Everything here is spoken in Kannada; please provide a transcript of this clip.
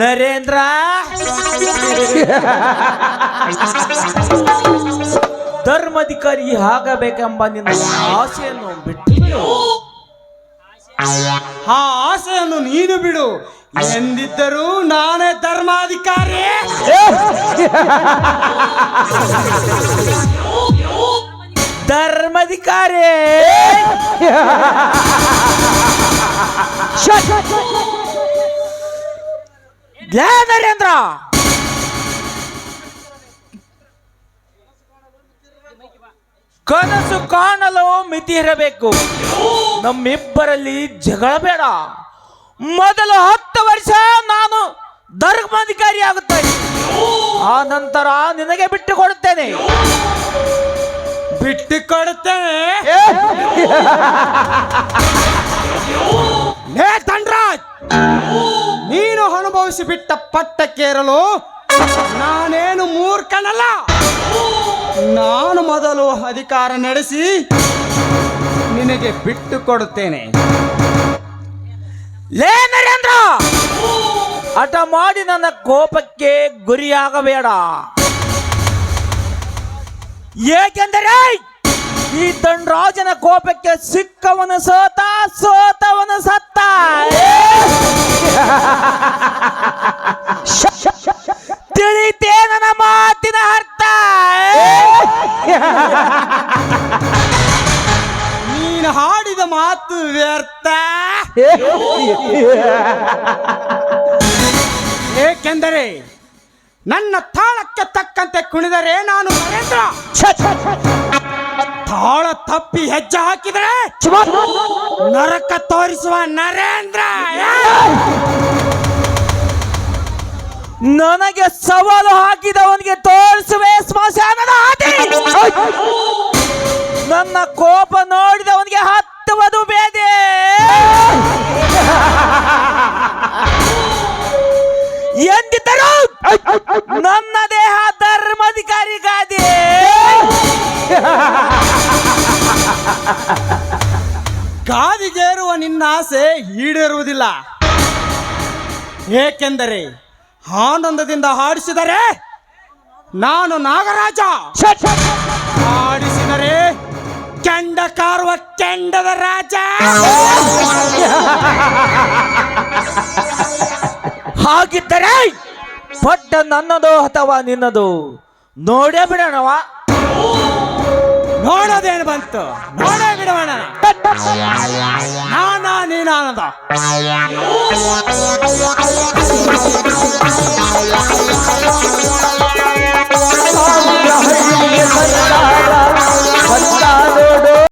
ನರೇಂದ್ರ ಧರ್ಮಾಧಿಕಾರಿ ಆಗಬೇಕೆಂಬ ನಿನ್ನ ಆಸೆಯನ್ನು ಬಿಟ್ಟು ಬಿಡು. ಆ ಆಸೆಯನ್ನು ನೀನು ಬಿಡು ಎಂದಿದ್ದರೂ ನಾನೇ ಧರ್ಮಾಧಿಕಾರಿ ಧರ್ಮಾಧಿಕಾರಿ ಲೇ ಕನಸು ಕಾಣಲು ಮಿತಿ ಇರಬೇಕು. ನಮ್ಮಿಬ್ಬರಲ್ಲಿ ಜಗಳ ಬೇಡ. ಮೊದಲು ಹತ್ತು ವರ್ಷ ನಾನು ಧರ್ಮಾಧಿಕಾರಿ ಆಗುತ್ತೇನೆ. ಆ ನಂತರ ನಿನಗೆ ಬಿಟ್ಟು ಕೊಡುತ್ತೇನೆ. ಬಿಟ್ಟು ಕೊಡುತ್ತೇನೆ. ಲೇ ತಂಡ್ರಾಜ್ ನೀನು ಅನುಭವಿಸಿ ಬಿಟ್ಟ ಪಟ್ಟಕ್ಕೇರಲು ನಾನೇನು ಮೂರ್ಖನಲ್ಲ? ನಾನು ಮೊದಲು ಅಧಿಕಾರ ನಡೆಸಿ ನಿನಗೆ ಬಿಟ್ಟು ಕೊಡುತ್ತೇನೆ. ಲೇ ನರೇಂದ್ರ! ಹಠ ಮಾಡಿ ನನ್ನ ಕೋಪಕ್ಕೆ ಗುರಿಯಾಗಬೇಡ. ಏಕೆಂದರೆ ಈ ದಂಡರಾಜನ ಕೋಪಕ್ಕೆ ಸಿಕ್ಕವನು ಸೋತ, ಸೋತವನು ಸತ್ತ. ನೀನು ಹಾಡಿದ ಮಾತು ವ್ಯರ್ಥ. ಏಕೆಂದರೆ ನನ್ನ ತಾಳಕ್ಕೆ ತಕ್ಕಂತೆ ಕುಣಿದರೆ ನಾನು ನರೇಂದ್ರ. ತಾಳ ತಪ್ಪಿ ಹೆಜ್ಜೆ ಹಾಕಿದರೆ ನರಕ ತೋರಿಸುವ ನರೇಂದ್ರ. ನನಗೆ ಸವಾಲು ಹಾಕಿದವನಿಗೆ ತೋರಿಸುವೆ ನನ್ನ ದೇಹ ಧರ್ಮಾಧಿಕಾರಿ ಗಾದಿ ಗಾದಿಗೇರುವ ನಿನ್ನ ಆಸೆ ಈಡೇರುವುದಿಲ್ಲ. ಏಕೆಂದರೆ ಆನಂದದಿಂದ ಹಾಡಿಸಿದರೆ ನಾನು ನಾಗರಾಜ. ಹಾಡಿಸಿದರೆ ಕೆಂಡ ಕಾರುವ ಕೆಂಡದ ರಾಜ. ಹಾಗಿದ್ದರೆ ಪಟ್ಟ ನನ್ನದು ಅಥವಾ ನಿನ್ನದು? ನೋಡೇ ಬಿಡೋಣವ. ನೋಡೋದೇನು ಬಂತು? ನೋಡೇ ಬಿಡೋಣ. ನಾನ ನೀನಾನದ.